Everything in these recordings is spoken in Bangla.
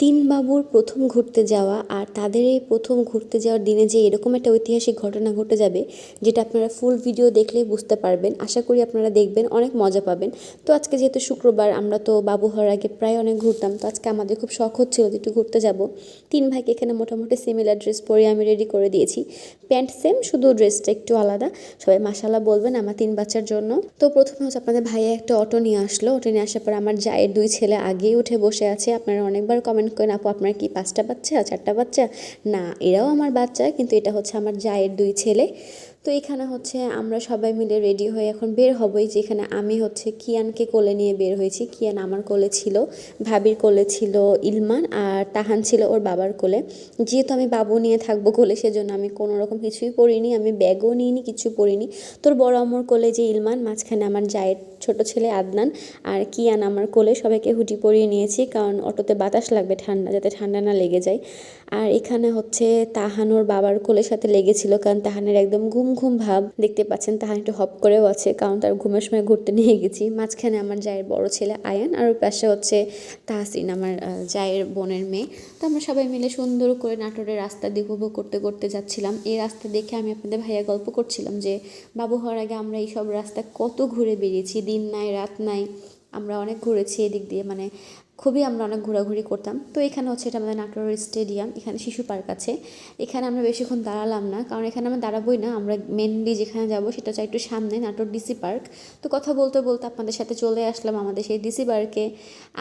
তিন বাবুর প্রথম ঘুরতে যাওয়া আর তাদের এই প্রথম ঘুরতে যাওয়ার দিনে যে এরকম একটা ঐতিহাসিক ঘটনা ঘটে যাবে, যেটা আপনারা ফুল ভিডিও দেখলেই বুঝতে পারবেন। আশা করি আপনারা দেখবেন, অনেক মজা পাবেন। তো আজকে যেহেতু শুক্রবার, আমরা তো বাবু হওয়ার আগে প্রায় অনেক ঘুরতাম, তো আজকে আমাদের খুব শখ হচ্ছিল যে একটু ঘুরতে যাব। তিন ভাইকে এখানে মোটামুটি সিমিলার ড্রেস পরে আমি রেডি করে দিয়েছি। প্যান্ট সেম শুধু ড্রেসটা একটু আলাদা। সবাই মাসাল্লাহ বলবেন আমার তিন বাচ্চার জন্য। তো প্রথমে হচ্ছে আপনাদের ভাইয়া একটা অটো নিয়ে আসলো। অটো নিয়ে আসার পর আমার জায়ের দুই ছেলে আগেই উঠে বসে আছে। আপনারা অনেকবার কমেন্ট করেন, আপু, আপনার কি পাঁচটা বাচ্চা, চারটা বাচ্চা? না, এরাও আমার বাচ্চা, কিন্তু এটা হচ্ছে আমার জায়ের দুই ছেলে। তো এখানে হচ্ছে আমরা সবাই মিলে রেডি হয়ে এখন বের হবই, যেখানে আমি হচ্ছে কিয়ানকে কোলে নিয়ে বের হয়েছি। কিয়ান আমার কোলে ছিল, ভাবির কোলে ছিল ইলমান আর তাহান ছিল ওর বাবার কোলে। যেহেতু আমি বাবু নিয়ে থাকব কোলে, সেজন্য আমি কোনো রকম কিছুই পড়িনি, আমি ব্যাগও নিইনি, কিছু পরিনি তোর বড় আমার কোলে যে ইলমান, মাঝখানে আমার জায়ের ছোট ছেলে আদনান আর কিয়ান আমার কোলে সবাইকে হুটি পরিয়ে নিয়েছি, কারণ অটোতে বাতাস লাগবে ঠান্ডা, যাতে ঠান্ডা না লেগে যায়। আর এখানে হচ্ছে তাহানোর বাবার কোলের সাথে লেগেছিল, কারণ তাহানের একদম ঘুম ঘুম ভাব দেখতে পাচ্ছেন তাহান একটু হপ করেও আছে, কারণ তার ঘুমের সময় ঘুরতে নিয়ে গেছি। মাঝখানে আমার জায়ের বড় ছেলে আয়ান, আর ওর পাশে হচ্ছে তাহসিন, আমার জায়ের বোনের মেয়ে। তো আমরা সবাই মিলে সুন্দর করে নাটোরের রাস্তা দিয়ে উপভোগ করতে করতে যাচ্ছিলাম। এই রাস্তা দেখে আমি আপনাদের ভাইয়া গল্প করছিলাম যে, বাবু হওয়ার আগে আমরা এইসব রাস্তা কত ঘুরে বেরিয়েছি, দিন নাই, রাত নাই, আমরা অনেক ঘুরেছি এদিক দিয়ে মানে খুবই আমরা অনেক ঘোরাঘুরি করতাম। তো এখানে হচ্ছে এটা আমাদের নাটোর স্টেডিয়াম এখানে শিশু পার্ক আছে। এখানে আমরা বেশিক্ষণ দাঁড়ালাম না, কারণ এখানে আমরা দাঁড়াবোই না। আমরা মেনলি যেখানে যাব সেটা হচ্ছে একটু সামনে, নাটোর ডিসি পার্ক তো কথা বলতে বলতে আপনাদের সাথে চলে আসলাম আমাদের সেই ডিসি পার্কে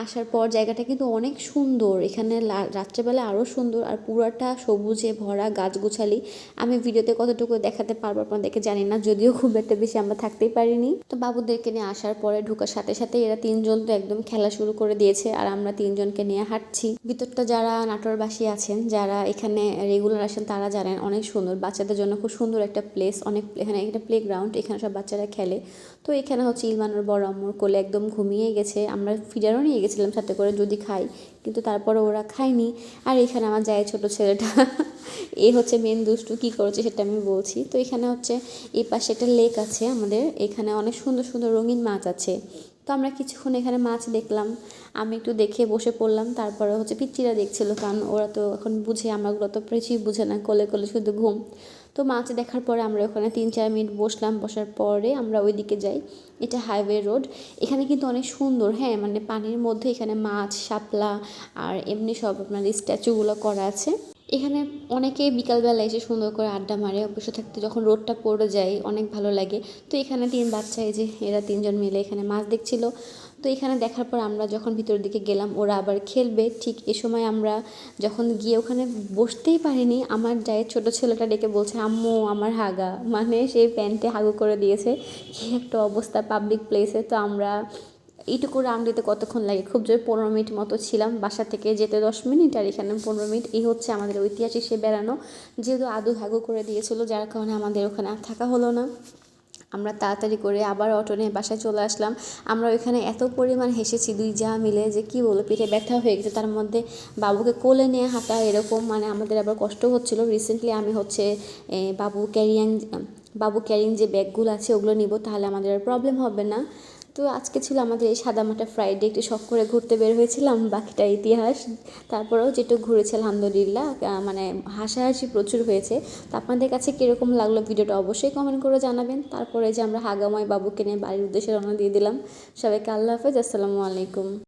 আসার পর জায়গাটা কিন্তু অনেক সুন্দর। এখানে রাত্রেবেলা আরও সুন্দর। আর পুরাটা সবুজে ভরা গাছ গাছগুছালি। আমি ভিডিওতে কতটুকু দেখাতে পারব আপনাদেরকে জানি না, যদিও খুব একটা বেশি আমরা থাকতেই পারিনি। তো বাবুদেরকে নিয়ে আসার পরে ঢোকার সাথে সাথে এরা তিনজন তো একদম খেলা শুরু করে দিয়েছে। আর আমরা তিনজনকে নিয়ে হাঁটছি। ভিতরটা যারা নাটোরবাসী আছেন, যারা এখানে রেগুলার আসেন, তারা জানেন অনেক সুন্দর। বাচ্চাদের জন্য খুব সুন্দর একটা প্লেস অনেক এখানে একটা প্লে গ্রাউন্ড এখানে সব বাচ্চারা খেলে। তো এখানে হচ্ছে ইলমানোর বড় আম্মুর কোলে একদম ঘুমিয়ে গেছে। আমরা ফিডারও নিয়ে গেছিলাম সাথে করে, যদি খাই। কিন্তু তারপরে ওরা খায়নি। আর এখানে আমার যায় ছোট ছেলেটা এই হচ্ছে মেন দুষ্টু, কী করেছে সেটা আমি বলছি। তো এখানে হচ্ছে এই পাশে একটা লেক আছে আমাদের। এখানে অনেক সুন্দর সুন্দর রঙিন মাছ আছে। তো আমরা কিছুক্ষণ এখানে মাছ দেখলাম। আমি একটু দেখে বসে পড়লাম, তারপরে হচ্ছে পিচ্চিরা দেখছিল, কারণ ওরা তো এখন বুঝে আমাগুলো তো কিছুই বুঝে না, কোলে কোলে শুধু ঘুম। তো মাছ দেখার পরে আমরা ওখানে তিন চার মিনিট বসলাম, বসার পরে আমরা ওইদিকে যাই। এটা হাইওয়ে রোড। এখানে কিন্তু অনেক সুন্দর হ্যাঁ মানে পানির মধ্যে এখানে মাছ, শাপলা, আর এমনি সব আপনার স্ট্যাচুগুলো করা আছে। এখানে অনেকে বিকালবেলা এসে সুন্দর করে আড্ডা মারে, বসে থাকতে যখন রোডটা পড়ে যায়, অনেক ভালো লাগে। তো এখানে তিন বাচ্চা, এই যে এরা তিনজন মিলে এখানে মাছ দেখছিল। তো এখানে দেখার পর আমরা যখন ভিতরের দিকে গেলাম, ওরা আবার খেলবে। ঠিক এ সময় আমরা যখন গিয়ে ওখানে বসতেই পারিনি, আমার যায় ছোট ছেলেটা ডেকে বলছে, আম্মু, আমার হাগা। মানে সেই প্যান্টে হাগু করে দিয়েছে। কি একটা অবস্থা পাবলিক প্লেসে তো আমরা এইটুকু রাউন্ড দিতে কতক্ষণ লাগে? খুব জোর পনেরো মিনিট মতো ছিলাম। বাসা থেকে যেতে দশ মিনিট আর এখানে পনেরো মিনিট। এই হচ্ছে আমাদের ঐতিহাসিক সে বেড়ানো। যেহেতু আদু হাগু করে দিয়েছিল, যার কারণে আমাদের ওখানে আর থাকা হলো না। আমরা তাড়াতাড়ি করে আবার অটো নিয়ে বাসায় চলে আসলাম। আমরা ওইখানে এত পরিমাণ হেসেছি দুই যা মিলে যে কি বলব পিঠে ব্যথা হয়ে গেছে। তার মধ্যে বাবুকে কোলে নিয়ে হাঁটা এরকম মানে আমাদের আবার কষ্ট হচ্ছিল। রিসেন্টলি আমি হচ্ছে বাবু ক্যারিয়াং বাবু ক্যারিং যে ব্যাগগুলো আছে, ওগুলো নিব, তাহলে আমাদের আর প্রবলেম হবে না। তো আজকে ছিল আমাদের এই সাদামাটা ফ্রাইডে একটু শখ করে ঘুরতে বের হয়েছিলাম, বাকিটা ইতিহাস। তারপরেও যেটুক ঘুরেছে, আলহামদুলিল্লাহ মানে হাসাহাসি প্রচুর হয়েছে। তো আপনাদের কাছে কীরকম লাগল ভিডিওটা অবশ্যই কমেন্ট করে জানাবেন। তারপরে যে আমরা হাগাময় বাবুকে নিয়ে বাড়ির উদ্দেশ্যে রওনা দিয়ে দিলাম। সবাইকে আল্লাহ হাফেজ, আসসালামু আলাইকুম।